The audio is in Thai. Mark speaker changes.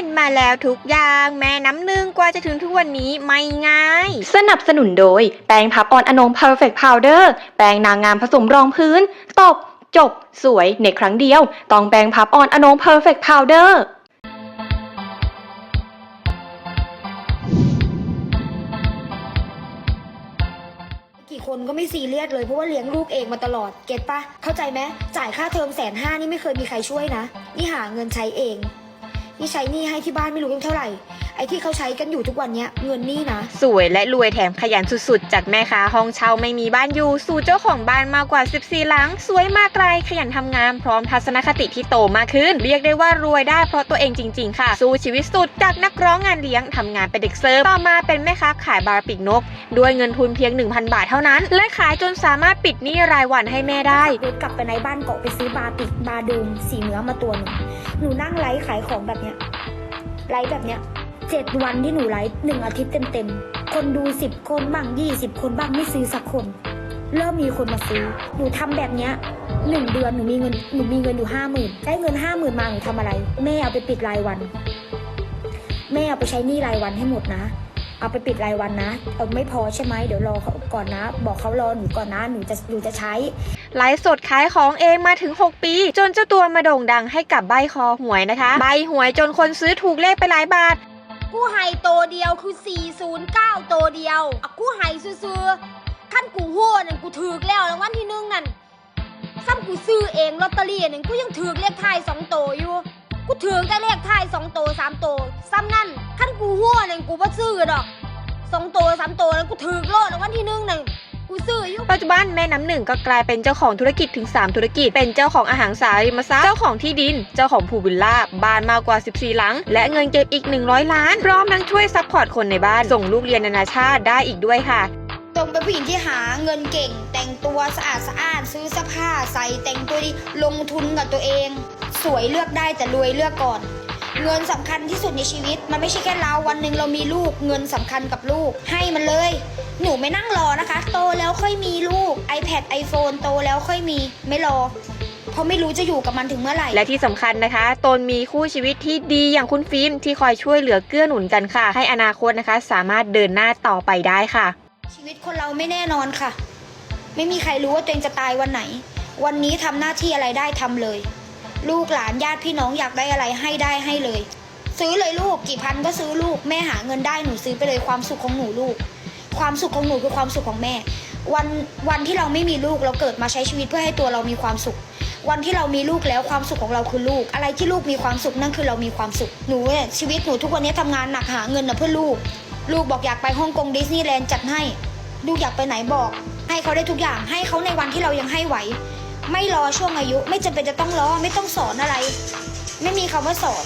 Speaker 1: เป็นมาแล้วทุกอย่าง แม่น้ำหนึ่งกว่าจะถึงทุกวันนี้ไม่ง่าย
Speaker 2: สนับสนุนโดย แปรงพับออนอนง Perfect Powder แปรงนางงามผสมรองพื้น ตบ จบ สวยในครั้งเดียว ต้องแปรงพับออนอนง Perfect Powder
Speaker 3: กี่คนก็ไม่ซีเรียสเลยเพราะว่าเลี้ยงลูกเองมาตลอด เก็ตปะเข้าใจไหมจ่ายค่าเทอมแสนห้านี่ไม่เคยมีใครช่วยนะ นี่หาเงินใช้เอง นี่ใช้หนี้ให้ที่บ้านไม่รู้เท่าไหร่ อ้ที่เขาใช้กันอยู่ทุกวันเนี้ยเงินนี่นะ
Speaker 1: สวยและรวยแถมขยันสุดๆ จากแม่ค้าห้องเช่าไม่มีบ้านอยู่ สู่เจ้าของบ้านมากกว่า 14 หลัง สวยมากไกลขยันทำงานพร้อมทัศนคติที่โตมากขึ้น เรียกได้ว่ารวยได้เพราะตัวเองจริง ๆ ค่ะ สู้ชีวิตสุดจากนักร้องงานเลี้ยงทำงานเป็นเด็กเสิร์ฟต่อมาเป็นแม่ค้าขายบาร์ปีกนก ด้วยเงินทุนเพียง 1,000 บาทเท่านั้น และขายจนสามารถปิดหนี้รายวันให้แม่ได้
Speaker 3: รถกลับไปในบ้านเกาะไปซื้อบาปิกบาดูมสีเนื้อมาตัวหนึ่งหนูนั่งไลฟ์ขายของแบบเนี้ยไลฟ์แบบเนี้ย เจ็ดวันที่หนูไลฟ์หนึ่งอาทิตย์เต็มๆ คนดูสิบคนบ้างยี่สิบคนบ้างไม่ซื้อสักคน เริ่มมีคนมาซื้อ หนูทำแบบเนี้ยหนึ่งเดือนหนูมีเงินหนูมีเงินอยู่ห้าหมื่นได้เงินห้าหมื่นมาหนูทำอะไร แม่เอาไปปิดรายวัน แม่เอาไปใช้หนี้รายวันให้หมดนะ เอาไปปิดรายวันนะเอาไม่พอใช่ไหมเดี๋ยวรอเขาก่อนนะ บอกเขารอหนูก่อนนะหนูจะหนูจะใช้
Speaker 1: ไลฟ์สดขายของเองมาถึง 6 ปี จนเจ้าตัวมาโด่งดังให้กับใบคอหวยนะคะ ใบหวยจนคนซื้อถูกเลขไปหลายบาท
Speaker 4: กูให้โตวเดียวคือ 409 โตวเดียวอะกูให้ซื้อๆขั้นกูโห่นั่นกูถือแล้วรางวัลที่หนึ่งนั่นซ้ำกูซื้อเองลอตเตอรี่นั่นกูยังถือเลขท้ายสองโตวอยู่ กูถือกแต่เลขท้ายสองโตวสามโตวซ้ำนั่นขั้นกูโห่นั่นกูบ่ซื้อดอกสองโตวสามโตนั่นกูถือโลดรางวัลที่หนึ่งนั่น
Speaker 1: ปัจจุบันแม่น้ำหนึ่งก็กลายเป็นเจ้าของธุรกิจถึง 3 ธุรกิจ เป็นเจ้าของอาหารสาริมทรัพย์ เจ้าของที่ดิน เจ้าของภูวิลล่า บ้านมากกว่า 14 หลัง และเงินเก็บอีก 100 ล้าน พร้อมทั้งช่วยซัพพอร์ตคนในบ้าน ส่งลูกเรียนนานาชาติได้อีกด้วยค่ะ
Speaker 3: ตรงเป็นผู้หญิงที่หาเงินเก่ง แต่งตัวสะอาดสะอ้านซื้อเสื้อผ้าใส่แต่งตัวดีลงทุนกับตัวเอง สวยเลือกได้แต่รวยเลือกก่อน เงินสำคัญที่สุดในชีวิต มันไม่ใช่แค่เราวันหนึ่งเรามีลูก เงินสำคัญกับลูก ให้มันเลย หนูไม่นั่งรอนะคะ โตแล้วค่อยมีลูก iPad iPhone โตแล้วค่อยมีไม่รอเพราะไม่รู้จะอยู่กับมันถึงเมื่อไหร่
Speaker 1: และที่สำคัญนะคะตนมีคู่ชีวิตที่ดีอย่างคุณฟิล์มที่คอยช่วยเหลือเกื้อหนุนกันค่ะ ให้อนาคตนะคะ สามารถเดินหน้าต่อไปได้ค่ะ
Speaker 3: ชีวิตคนเราไม่แน่นอนค่ะ ไม่มีใครรู้ว่าตัวเองจะตายวันไหน วันนี้ทำหน้าที่อะไรได้ทำเลย ลูกหลานญาติพี่น้องอยากได้อะไรให้ได้ให้เลย ซื้อเลยลูกกี่พันก็ซื้อลูกแม่หาเงินได้หนูซื้อไปเลยความสุขของหนูลูก ความสุขของหนูคือความสุขของแม่ วันวันที่เราไม่มีลูกเราเกิดมาใช้ชีวิตเพื่อให้ตัวเรามีความสุข วันที่เรามีลูกแล้วความสุขของเราคือลูก อะไรที่ลูกมีความสุขนั่นคือเรามีความสุขหนูเนี่ยชีวิตหนูทุกวันนี้ทำงานหนักหาเงินนะเพื่อลูก ลูกบอกอยากไปฮ่องกงดิสนีย์แลนด์จัดให้ ลูกอยากไปไหนบอก ให้เขาได้ทุกอย่างให้เขาในวันที่เรายังให้ไหว ไม่รอช่วงอายุ ไม่จำเป็นจะต้องรอไม่ต้องสอนอะไร ไม่มีคำว่าสอน